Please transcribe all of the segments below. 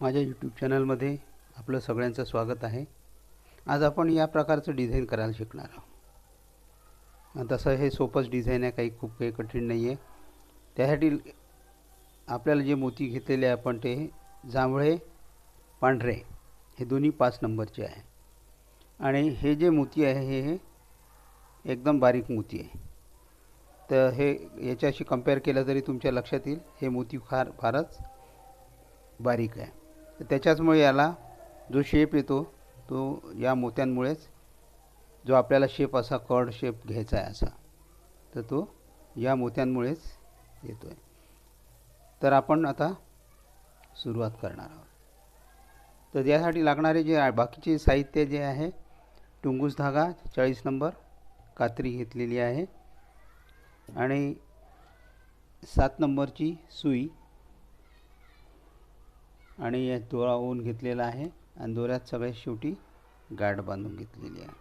माझ्या यूट्यूब चॅनलमध्ये आपलं सगळ्यांचं स्वागत आहे. आज आपण या प्रकारचं डिझाईन करायला शिकणार आहोत. तसं हे सोपंच डिझाईन आहे काही खूप काही कठीण नाही आहे त्यासाठी आपल्याला जे मोती घेतलेले आहे आपण ते जांभळे पांढरे हे दोन्ही पाच नंबरचे आहे. आणि हे जे मोती आहे हे एकदम बारीक मोती आहे. तर हे याच्याशी कंपेअर केलं तरी तुमच्या लक्षात येईल हे मोती फार फारच बारीक आहे. त्याच्याचमुळे याला जो शेप येतो तो या मोत्यांमुळेच जो आपल्याला शेप असा कर्ड शेप घ्यायचा आहे असा तर तो या मोत्यांमुळेच येतो आहे तर आपण आता सुरुवात करणार आहोत. तर यासाठी लागणारे जे बाकीचे साहित्य जे आहे टुंगूस धागा चाळीस नंबर कात्री घेतलेली आहे. आणि सात नंबरची सुई आणि या दोरा ओवून घेतलेला आहे आणि दोऱ्यात सगळ्यात शेवटी गाठ बांधून घेतलेली आहे.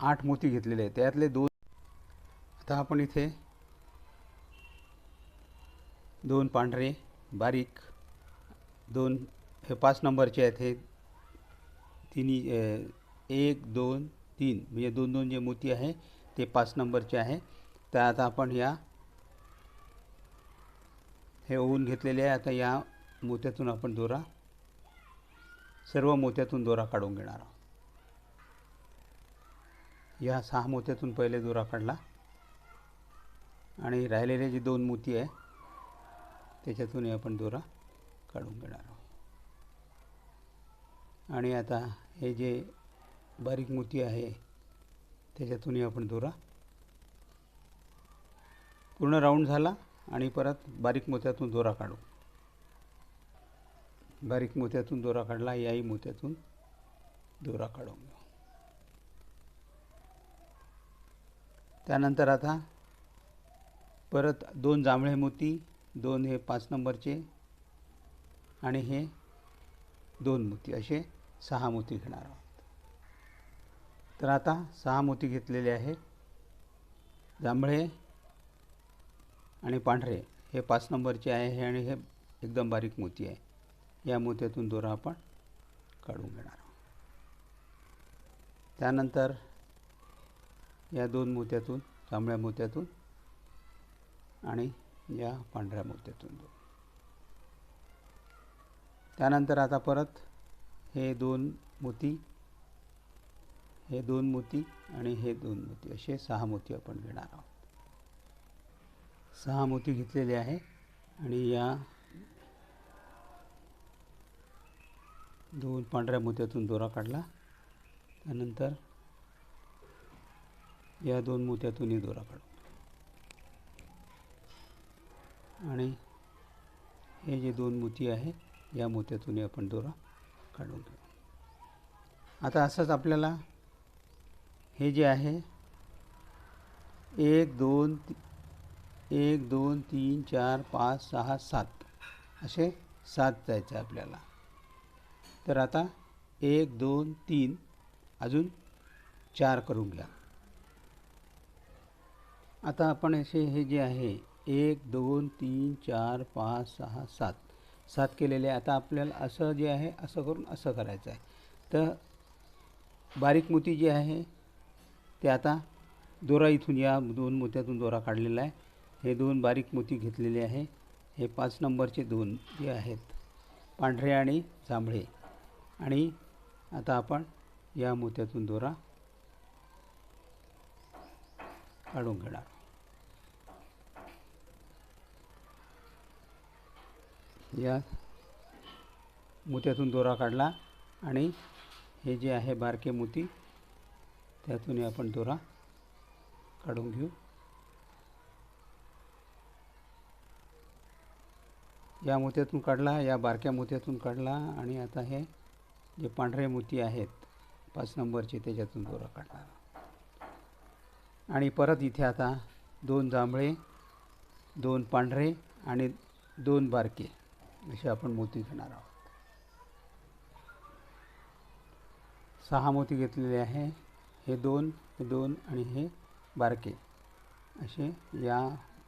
आठ मोती घेतलेले आहेत. त्यातले दोन आता आपण इथे दोन पांढरे बारीक दोन हे पाच नंबरचे आहेत. हे तिन्ही एक दोन तीन म्हणजे दोन दोन जे मोती आहे ते पाच नंबरचे आहे. तर आता आपण या हे ओवून घेतलेले आहे. आता या मोत्यातून आपण दोरा सर्व मोत्यातून दोरा काढून घेणार आहोत. या सहा मोत्यातून पहिले दोरा काढला. आणि राहिलेले जे दोन मोती आहे त्याच्यातूनही आपण दोरा काढून घेणार आहोत. आणि आता हे जे बारीक मोती आहे त्याच्यातूनही आपण दोरा पूर्ण राऊंड झाला. आणि परत बारीक मोत्यातून दोरा काढू. बारीक मोत्यातून दोरा काढला याही मोत्यातून दोरा काढून घेऊ. त्यानंतर आता परत दोन जांभळे मोती दोन हे पाच नंबरचे आणि हे दोन मोती असे सहा मोती घेणार आहोत. तर आता सहा मोती घेतलेले आहे जांभळे आणि पांढरे हे पाच नंबरचे आहे हे आणि हे एकदम बारीक मोती आहे. या मोत्यातून दोरा आपण काढून घेणार आहोत. त्यानंतर या दोन मोत्यातून जांभळ्या मोत्यातून आणि या पांढऱ्या मोत्यातून दोन. त्यानंतर आता परत हे दोन मोती हे दोन मोती आणि हे दोन मोती असे सहा मोती आपण घेणार आहोत. सहा मोती घेतलेले आहे. आणि या दोन पांढऱ्या मोत्यातून दोरा काढला. त्यानंतर या दोन मोत्यातूनही दोरा काढू आणि हे जे दोन मोती आहे या मोत्यातूनही आपण दोरा काढून घेऊ. आता असंच आपल्याला हे जे आहे एक दोन ती एक दोन तीन चार पाच सहा सात. असे सात जायचं आहे आपल्याला. तर आता एक दोन तीन. अजून चार करून घ्या. आता आपण असे हे जे आहे एक दोन तीन चार पाच सहा सात. सात केलेले आहे. आता आपल्याला असं जे आहे असं करून असं करायचं आहे. तर बारीक मोती जे आहे ते आता दोरा इथून या दोन मोत्यातून दोरा काढलेला आहे. हे दोन बारीक मोती घेतलेले आहे. हे पाच नंबरचे दोन जे आहेत पांढरे आणि जांभळे. आणि आता आपण या मोत्यातून दोरा काढून घेणार. या मोत्यातून दोरा काढला आणि हे जे आहे बारके मोती त्यातूनही आपण दोरा काढून घेऊ. या मोत्यातून काढला या बारक्या मोत्यातून काढला आणि आता हे जे पांढरे मोती आहेत पाच नंबरचे त्याच्यातून दोरा काढणार. आणि परत इथे आता दोन जांभळे दोन पांढरे आणि दोन बारके असे आपण मोती घेणार आहोत. सहा मोती घेतलेले आहे. हे दोन हे दोन आणि हे बारके असे या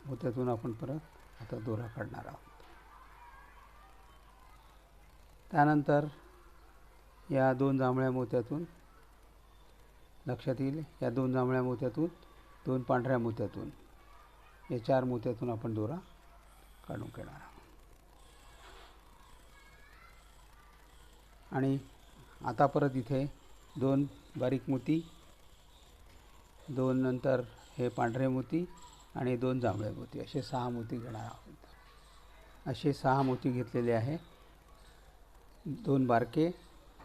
मोत्यातून आपण परत आता दोरा काढणार आहोत. त्यानंतर या दोन जांभळ्या मोत्यातून लक्षात येईल या दोन जांभळ्या मोत्यातून दोन पांढऱ्या मोत्यातून या चार मोत्यातून आपण दोरा काढून घेणार आहोत. आणि आता परत इथे दोन बारीक मोती दोन नंतर हे पांढरे मोती आणि दोन जांभळे मोती असे सहा मोती घेणार आहोत. असे सहा मोती घेतलेले आहे. दोन बारके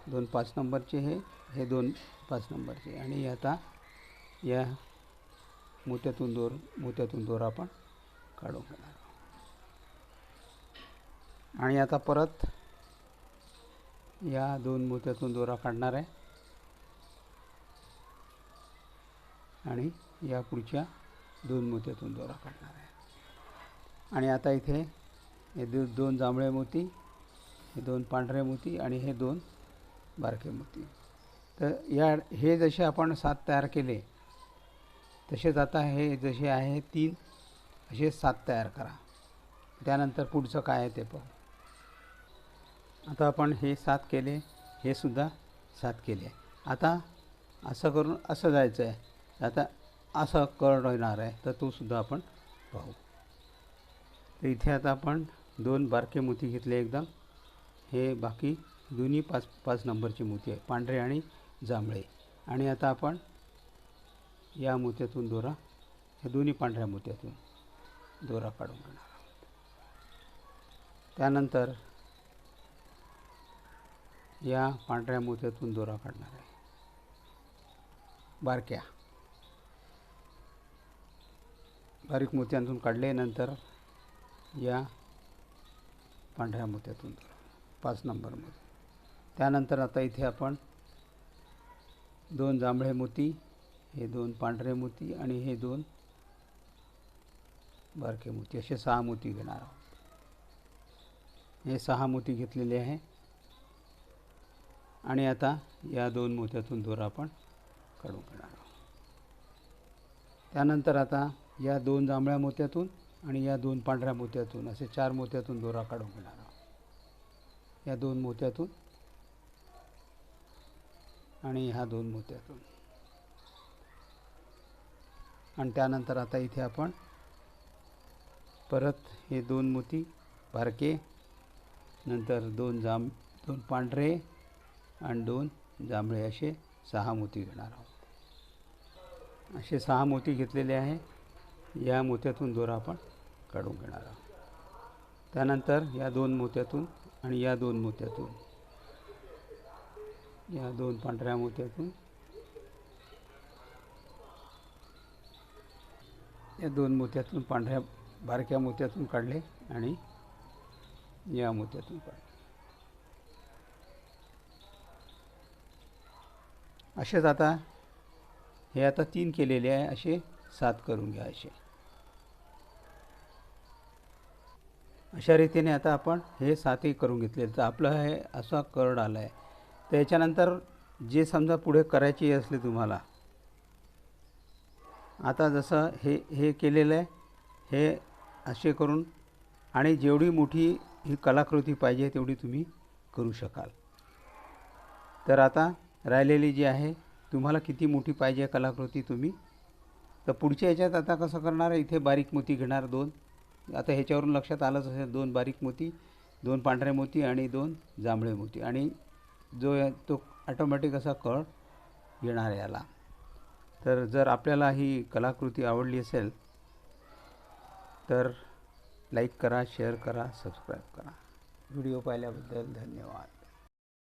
दोन पाच नंबरचे हे हे दोन पाच नंबरचे. आणि आता या मोत्यातून दोर मोत्यातून दोर आपण काढून घेणार आणि आता परत या दोन मोत्यातून दोरा काढणार आहे. आणि या पुढच्या दोन मोत्यातून दोरा काढणार आहे. आणि आता इथे हे दो दोन जांभळे मोती हे दोन पांढरे मोती आणि हे दोन बारके मोती. तर या हे जसे आपण सात तयार केले तसेच आता हे जसे आहे तीन असे सात तयार करा. त्यानंतर पुढचं काय आहे ते पाहू. आता आपण हे सात केले हे सुद्धा सात केले. आता असं करून असं जायचं आहे. आता असं कर्ण येणार आहे तर तो सुद्धा आपण पाहू. तर इथे आता आपण दोन बारके मोती घेतले एकदम. हे बाकी दोन्ही पाच पाच नंबरची मोती आहे पांढरे आणि जांभळे. आणि आता आपण या मोत्यातून दोरा ह्या दोन्ही पांढऱ्या मोत्यातून दोरा काढून घेणार आहोत. त्यानंतर या पांढऱ्या मोत्यातून दोरा काढणार आहे. बारक्या. बारीक मोत्यांतून काढले नंतर या पांढऱ्या मोत्यातून दोरा. पाच नंबरमध्ये. त्यानंतर आता इथे आपण दोन जांभळे मोती हे दोन पांढरे मोती आणि हे दोन बारके मोती असे सहा मोती घेणार आहोत. हे सहा मोती घेतलेले आहे. आणि आता या दोन मोत्यातून दोरा आपण काढून घेणार आहोत. त्यानंतर आता या दोन जांभळ्या मोत्यातून आणि या दोन पांढऱ्या मोत्यातून असे चार मोत्यातून दोरा काढून घेणार आहोत. या दोन मोत्यातून. आणि ह्या दोन मोत्यातून. आणि त्यानंतर आता इथे आपण परत हे दोन मोती बारके नंतर दोन जांभ दोन पांढरे आणि दोन जांभळे असे सहा मोती घेणार आहोत. असे सहा मोती घेतलेले आहे. या मोत्यातून दोरा आपण काढून घेणार आहोत. त्यानंतर या दोन मोत्यातून आणि या दोन मोत्यातून. या दोन पांढऱ्या मोत्यातून. या दोन मोत्यातून पांढऱ्या बारक्या मोत्यातून काढले आणि या मोत्यातून काढले. असेच आता हे आता तीन केलेले आहे असे सात करून घ्या असे. अशा रीतीने आता आपण हे सातही करून घेतले. तर आपलं हे असा कर्ड आला आहे तर याच्यानंतर जे समजा पुढे करायची असली तुम्हाला आता जसं हे हे केलेलं आहे हे असे करून आणि जेवढी मोठी ही कलाकृती पाहिजे तेवढी तुम्ही करू शकाल. तर आता राहिलेली जी आहे तुम्हाला किती मोठी पाहिजे कलाकृती तुम्ही? तर पुढच्या याच्यात आता कसं करणार इथे बारीक मोती घेणार दोन. आता ह्याच्यावरून लक्षात आलंच असेल दोन बारीक मोती दोन पांढरे मोती आणि दोन जांभळे मोती. आणि जो आहे तो ॲटोमॅटिक असा कळ येणार याला. तर जर आपल्याला ही कलाकृती आवडली असेल तर लाईक करा शेअर करा सबस्क्राईब करा. व्हिडिओ पाहिल्याबद्दल धन्यवाद.